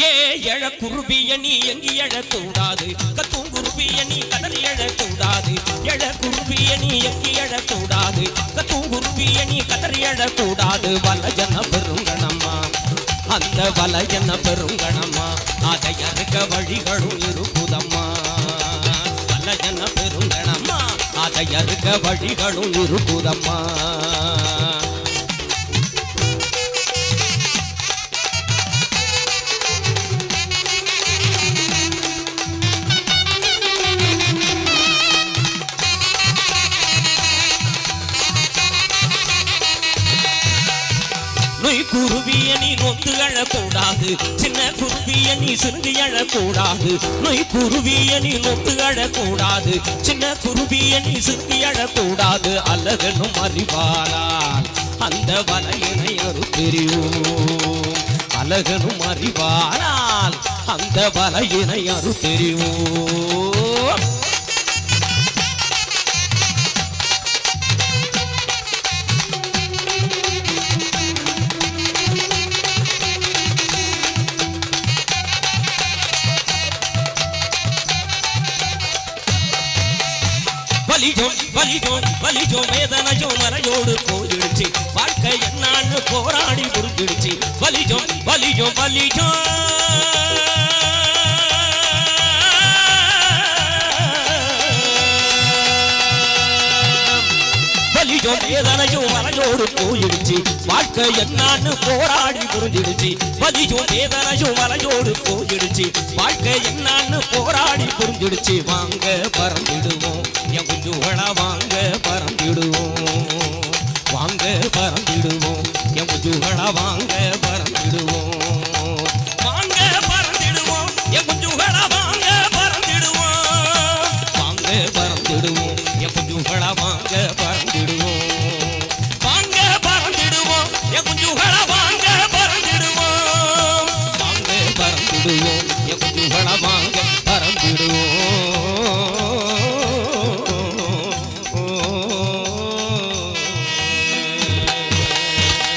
ஏ எழ குருபிய நீ எங்கி எழக்கூடாது கத்தும் குருபிய நீ கதறி எழக்கூடாது எழ குருபிய நீ எங்கி எழக்கூடாது கத்தும் குருபிய நீ கதறி எழக்கூடாது வலஜன பெருங்கணம்மா அந்த வலஜன பெருங்கணம்மா அதை அறுக்க வழிகளும் இருக்குதம்மா வலஜன பெருங்கணம்மா அதை அறுக்க வழிகளும் இருக்குதம்மா நொய் குருவிய நீ நொந்து அழக்கூடாது. சின்ன குருவிய நீ சிறுகி அழக்கூடாது. நொய் குருவிய நீ நொந்து அழக்கூடாது. சின்ன குருவிய நீ சிறுகி அழக்கூடாது. அல்லதனும் அறிவாளால் அந்த வலையினை அறுத்தெறிவோம் அழகனும் அறிவாளால் அந்த வலையினை அறுத்தெறிவோம் வலிஜோம் வலிஜோம் வலிஜோம் வேதனையோ மலையோடு போயிடுச்சு. வாழ்க்கை என்னான்னு போராடி புரிஞ்சிடுச்சு வலிஜோம் வலிஜோம் வலிஜோம் வலிஜோம் வேதனையும் மலையோடு போயிடுச்சு. வாழ்க்கை என்னான்னு போராடி புரிஞ்சிடுச்சு. வலிஜோம் வேதனையும் மலையோடு போயிடுச்சு. வாழ்க்கை என்னான்னு போராடி புரிஞ்சிடுச்சு. வாங்க பறந்துடுவோம். என் குஞ்சுகளா வாங்க பறந்துடுவோம். வாங்க பறந்துடுவோம். என் குஞ்சுகளா வாங்க